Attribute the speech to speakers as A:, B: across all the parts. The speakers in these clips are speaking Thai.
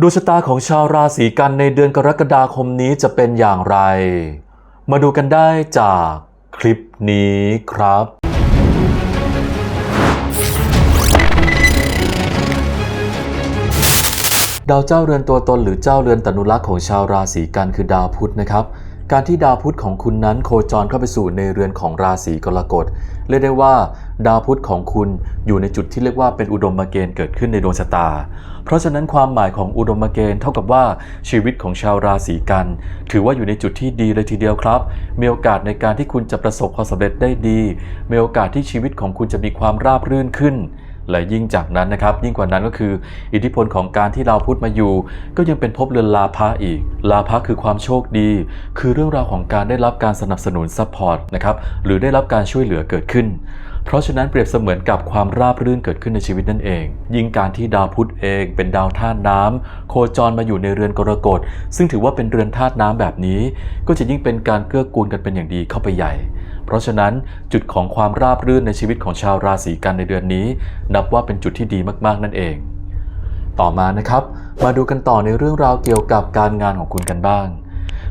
A: ดวงชะตาของชาวราศีกันในเดือนกรกฎาคมนี้จะเป็นอย่างไร มาดูกันได้จากคลิปนี้ครับ ดาวเจ้าเรือนตัวตนหรือเจ้าเรือนตนุรักษ์ของชาวราศีกันคือดาวพุธนะครับ การที่ดาวพุธของคุณนั้นโคจรเข้าไปสู่ในเรือนของราศีกรกฎเรียกได้ว่า ดาวพุธของคุณอยู่ในจุดที่เรียกว่าเป็นอุดมเกณฑ์เกิดขึ้นในดวงชะตา เพราะฉะนั้นความหมายของอุดมเกณฑ์เท่ากับว่าชีวิตของชาวราศีกัน ถือว่าอยู่ในจุดที่ดีเลยทีเดียวครับ มีโอกาสในการที่คุณจะประสบความสำเร็จได้ดี มีโอกาสที่ชีวิตของคุณจะมีความราบรื่นขึ้น และยิ่งจากนั้นนะครับ ยิ่งกว่านั้นก็คือ อิทธิพลของการที่เราพุธมาอยู่ ก็ยังเป็นภพเรือนลาภะอีก ลาภะคือความโชคดี คือเรื่องราวของการได้รับการสนับสนุนซัพพอร์ตนะครับหรือได้รับการช่วยเหลือเกิดขึ้นเพราะฉะนั้นเปรียบเสมือนกับความราบรื่นเกิดขึ้นในชีวิตนั่นเอง ยิ่งการที่ดาวพุธเองเป็นดาวธาตุน้ำโคจรมาอยู่ในเรือนกรกฎซึ่งถือว่าเป็นเรือนธาตุน้ำแบบนี้ ก็จะยิ่งเป็นการเกื้อกูลกันเป็นอย่างดีเข้าไปใหญ่ เพราะฉะนั้นจุดของความราบรื่นในชีวิตของชาวราศีกันในเดือนนี้ นับว่าเป็นจุดที่ดีมากๆนั่นเอง ต่อมานะครับ มาดูกันต่อในเรื่องราวเกี่ยวกับการงานของคุณกันบ้าง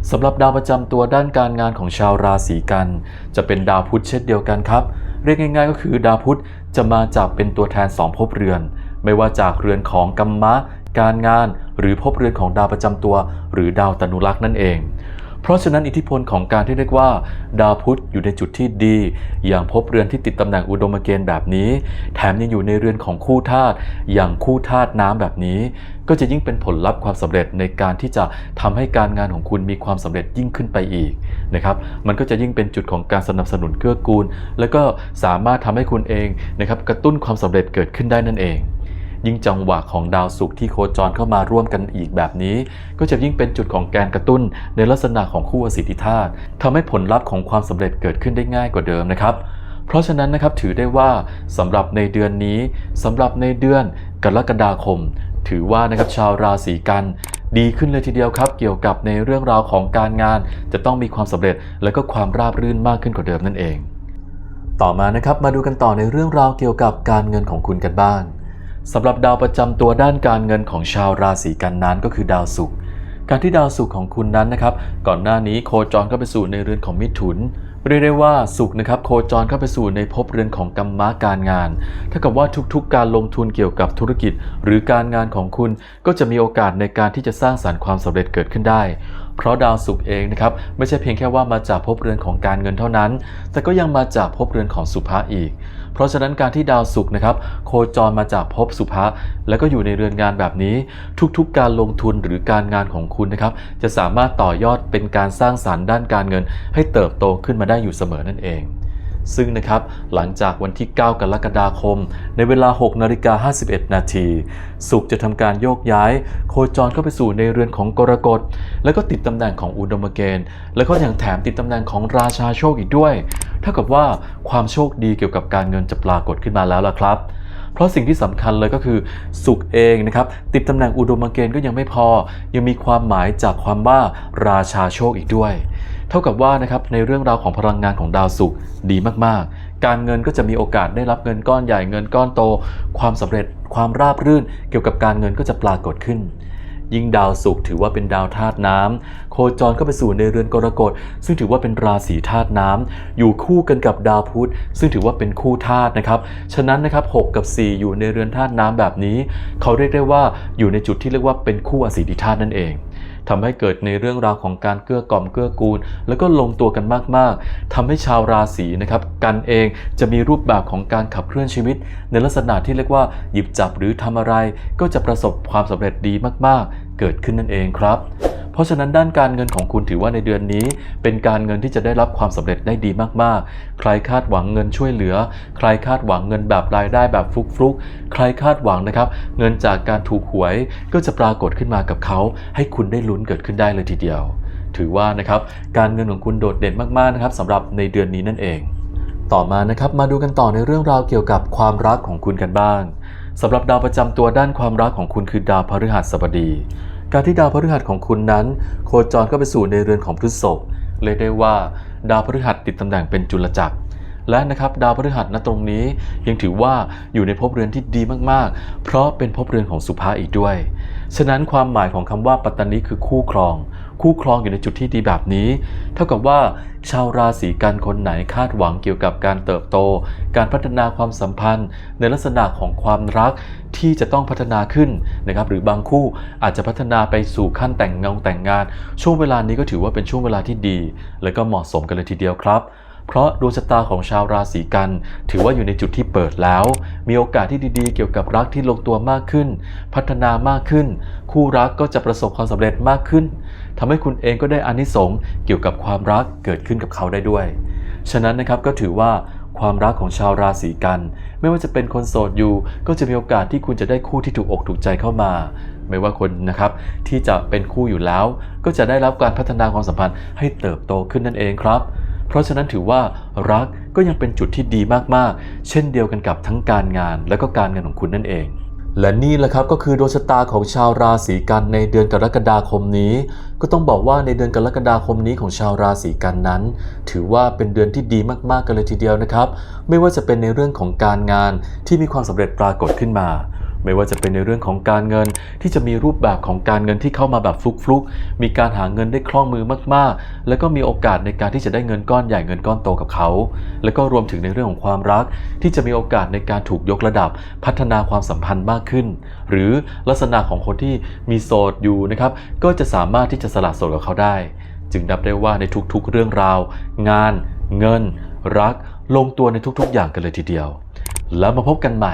A: สำหรับดาวประจำตัวด้านการงานของชาวราศีกัน จะเป็นดาวพุธเช่นเดียวกันครับ เรียกง่ายๆ ก็คือดาวพุธจะมาจากเป็นตัวแทนสองภพเรือน ไม่ว่าจากเรือนของกัมมะ การงาน หรือภพเรือนของดาวประจำตัว หรือดาวตนุรักษ์นั่นเอง เพราะฉะนั้นอิทธิพลของการที่เรียกว่า ดาวพุธอยู่ในจุดที่ดี อย่างภพเรือนที่ติดตำแหน่งอุดมเกณฑ์แบบนี้ แถมยังอยู่ในเรือนของคู่ธาตุอย่างคู่ธาตุน้ำแบบนี้ ก็จะยิ่งเป็นผลลัพธ์ความสำเร็จในการที่จะทำให้การงานของคุณมีความสำเร็จยิ่งขึ้นไปอีกนะครับมันก็จะยิ่งเป็นจุดของการสนับสนุนเกื้อกูล แล้วก็สามารถทำให้คุณเองนะครับกระตุ้นความสำเร็จเกิดขึ้นได้นั่นเอง ยิ่งจังหวะของดาวศุกร์ที่โคจรเข้ามาร่วมกันอีกแบบนี้ ก็จะยิ่งเป็นจุดของแกนกระตุ้น ในลักษณะของคู่อสิทธิธาตุทำให้ผลลัพธ์ของความสำเร็จเกิดขึ้นได้ง่ายกว่าเดิมนะครับเพราะฉะนั้นนะครับถือได้ว่าสำหรับในเดือนนี้สำหรับในเดือนกรกฎาคม ถือว่านะครับชาวราศีกัน ดีขึ้นเลยทีเดียวครับ เกี่ยวกับในเรื่องราวของการงาน จะต้องมีความสำเร็จและก็ความราบรื่นมากขึ้นกว่าเดิมนั่นเอง ต่อมานะครับมาดูกันต่อในเรื่องราวเกี่ยวกับการเงินของคุณกันบ้าง สำหรับดาวประจำตัวด้านการเงินของชาวราศีกันนั้นก็คือดาวศุกร์การที่ดาวศุกร์ของคุณนั้นนะครับ ก่อนหน้านี้โคจรเข้าไปสู่ในเรือนของมิถุนเรียกได้ว่าศุกร์นะครับโคจรเข้าไปสู่ในภพเรือนของกรรมะการงานเท่ากับว่าทุกๆ การลงทุนเกี่ยวกับธุรกิจ หรือการงานของคุณก็จะมีโอกาสในการที่จะสร้างสารรค์ความสำเร็จเกิดขึ้นได้ เพราะดาวศุกร์เองนะครับไม่ใช่เพียงแค่ว่ามาจากภพเรือนของการเงินเท่านั้น แต่ก็ยังมาจากภพเรือนของสุภะอีก เพราะฉะนั้นการที่ดาวศุกร์นะครับโคจรมาจากภพสุภะแล้วก็อยู่ในเรือนงานแบบนี้ ทุกๆ การลงทุนหรือการงานของคุณนะครับจะสามารถต่อยอดเป็นการสร้างสารรค์ด้านการเงิน ให้เติบโตขึ้นมาได้อยู่เสมอนั่นเอง ซึ่งนะครับหลังจากวันที่ 9 กรกฎาคม ในเวลา 6 นาฬิกา 51 นาทีสุขจะทำการโยกย้าย โคจรเข้าไปสู่ในเรือนของกรกฎ แล้วก็ติดตำแหน่งของอุดมเกณฑ์ แล้วก็ยังแถมติดตำแหน่งของราชาโชคอีกด้วย เท่ากับว่าความโชคดีเกี่ยวกับการเงินจะปรากฏขึ้นมาแล้วล่ะครับ เพราะสิ่งที่สำคัญเลยก็คือสุขเองนะครับติดตำแหน่งอุดมเกณฑ์ก็ยังไม่พอ ยังมีความหมายจากความว่าราชาโชคอีกด้วย เท่ากับว่านะครับในเรื่องราวของพลังงานของดาวศุกร์ดีมากๆ การเงินก็จะมีโอกาสได้รับเงินก้อนใหญ่เงินก้อนโต ความสำเร็จความราบรื่น เกี่ยวกับการเงินก็จะปรากฏขึ้น ยิ่งดาวศุกร์ถือว่าเป็นดาวธาตุน้ำโคจรเข้าไปสู่ในเรือนกรกฎ ซึ่งถือว่าเป็นราศีธาตุน้ำอยู่คู่กันกับดาวพุธ ซึ่งถือว่าเป็นคู่ธาตุนะครับ ฉะนั้นนะครับ6กับ 4 อยู่ในเรือนธาตุน้ำแบบนี้ เขาเรียกได้ว่าอยู่ในจุดที่เรียกว่าเป็นคู่อสีธิธาตุนั่นเองทำให้เกิดในเรื่องราวของการเกื้อกล่อมเกื้อกูล แล้วก็ลงตัวกันมากๆทำให้ชาวราศีนะครับกันเองจะมีรูปแบบของการขับเคลื่อนชีวิต ในลักษณะที่เรียกว่าหยิบจับหรือทำอะไร ก็จะประสบความสำเร็จดีมากๆ เกิดขึ้นนั่นเองครับ เพราะฉะนั้นด้านการเงินของคุณถือว่าในเดือนนี้ เป็นการเงินที่จะได้รับความสำเร็จได้ดีมากๆ ใครคาดหวังเงินช่วยเหลือ ใครคาดหวังเงินแบบรายได้แบบฟลุกๆ ใครคาดหวังนะครับ เงินจากการถูกหวยก็จะปรากฏขึ้นมากับเขา ให้คุณได้ลุ้นเกิดขึ้นได้เลยทีเดียว ถือว่านะครับการเงินของคุณโดดเด่นมากๆนะครับสำหรับในเดือนนี้นั่นเอง ต่อมานะครับมาดูกันต่อในเรื่องราวเกี่ยวกับความรักของคุณกันบ้างสำหรับดาวประจำตัวด้านความรักของคุณคือดาวพฤหัสบดี การที่ดาวพฤหัสของคุณนั้น โคจรเข้าไปสู่ในเรือนของพฤษภเรียกได้ว่าดาวพฤหัสติดตำแหน่งเป็นจุลจักร และนะครับดาวพฤหัสณตรงนี้ยังถือว่าอยู่ในภพเรือนที่ดีมากๆ เพราะเป็นภพเรือนของสุภาอีกด้วย ฉะนั้นความหมายของคำว่าปัตตานีคือคู่ครอง คู่ครองอยู่ในจุดที่ดีแบบนี้ เท่ากับว่าชาวราศีกันคนไหนคาดหวังเกี่ยวกับการเติบโต การพัฒนาความสัมพันธ์ ในลักษณะของความรักที่จะต้องพัฒนาขึ้นนะครับ หรือบางคู่อาจจะพัฒนาไปสู่ขั้นแต่งงานแต่งงาน ช่วงเวลานี้ก็ถือว่าเป็นช่วงเวลาที่ดี และก็เหมาะสมกันเลยทีเดียวครับ เพราะดวงชะตาของชาวราศีกัน ถือว่าอยู่ในจุดที่เปิดแล้ว มีโอกาสที่ดีๆ เกี่ยวกับรักที่ลงตัวมากขึ้น พัฒนามากขึ้น คู่รักก็จะประสบความสำเร็จมากขึ้นทำให้คุณเองก็ได้อานิสงส์เกี่ยวกับความรักเกิดขึ้นกับเขาได้ด้วย ฉะนั้นนะครับก็ถือว่าความรักของชาวราศีกัน ไม่ว่าจะเป็นคนโสดอยู่ ก็จะมีโอกาสที่คุณจะได้คู่ที่ถูกอกถูกใจเข้ามา ไม่ว่าคนนะครับที่จะเป็นคู่อยู่แล้ว ก็จะได้รับการพัฒนาความสัมพันธ์ให้เติบโตขึ้นนั่นเองครับ เพราะฉะนั้นถือว่ารักก็ยังเป็นจุดที่ดีมากๆ เช่นเดียวกันกับทั้งการงานและก็การเงินของคุณนั่นเอง และนี่แหละครับก็คือดวงชะตาของชาวราศีกันในเดือนกรกฎาคมนี้ ก็ต้องบอกว่าในเดือนกรกฎาคมนี้ของชาวราศีกันนั้น ถือว่าเป็นเดือนที่ดีมากๆกันเลยทีเดียวนะครับ ไม่ว่าจะเป็นในเรื่องของการงานที่มีความสำเร็จปรากฏขึ้นมา ไม่ว่าจะเป็นในเรื่องของการเงินที่จะมีรูปแบบของการเงินที่เข้ามาแบบฟลุกๆ มีการหาเงินได้คล่องมือมากๆ แล้วก็มีโอกาสในการที่จะได้เงินก้อนใหญ่เงินก้อนโตกับเขา แล้วก็รวมถึงในเรื่องของความรัก ที่จะมีโอกาสในการถูกยกระดับ พัฒนาความสัมพันธ์มากขึ้น หรือลักษณะของคนที่มีโสดอยู่นะครับก็จะสามารถที่จะสละโสดกับเขาได้ จึงนับได้ว่าในทุกๆ เรื่องราว งาน เงิน รัก ลงตัวในทุกๆ อย่างกันเลยทีเดียว แล้วมาพบกันใหม่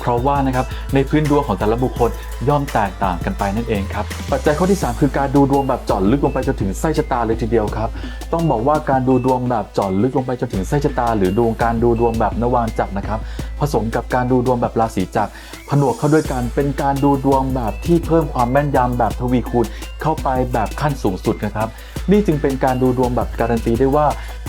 A: เพราะว่านะครับในพื้นดวงของแต่ละบุคคลย่อมแตกต่างกันไปนั่นเองครับปัจจัยข้อที่ 3 คือการดูดวงแบบเจาะลึกลงไปจนถึงไส้ชะตาเลยทีเดียวครับ ต้องบอกว่าการดูดวงแบบเจาะลึกลงไปจนถึงไส้ชะตา หรือดวงการดูดวงแบบนวานจักรนะครับผสมกับการดูดวงแบบราศีจักรผนวกเข้าด้วยกันเป็นการดูดวงแบบที่เพิ่มความแม่นยำแบบทวีคูณเข้าไปแบบขั้นสูงสุดนะครับ นี่จึงเป็นการดูดวงแบบการันตีได้ว่า